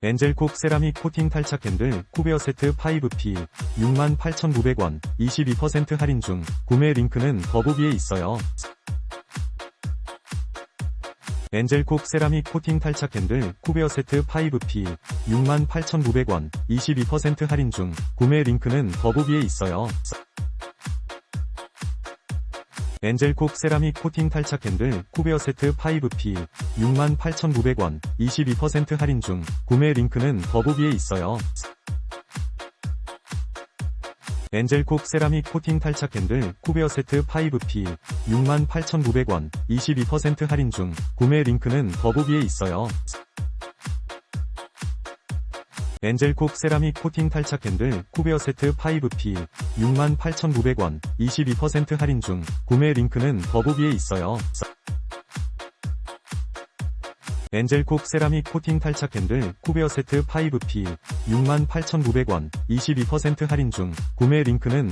엔젤콕 세라믹 코팅 탈착 캔들 쿠베어 세트 5P 68,900원 22% 할인 중 구매 링크는 더보기에 있어요. 엔젤콕 세라믹 코팅 탈착 캔들 쿠베어 세트 5P 68,900원 22% 할인 중 구매 링크는 더보기에 있어요. 엔젤콕 세라믹 코팅 탈착 캔들 쿠베어 세트 5P 68,900원 22% 할인 중 구매 링크는 더보기에 있어요. 엔젤콕 세라믹 코팅 탈착 캔들 쿠베어 세트 5P 68,900원 22% 할인 중 구매 링크는 더보기에 있어요. 엔젤콕 세라믹 코팅 탈착 캔들 쿠베어 세트 5P 68,900원 22% 할인 중 구매 링크는 더보기에 있어요. 엔젤콕 세라믹 코팅 탈착 캔들 쿠베어 세트 5P 68,900원 22% 할인 중 구매 링크는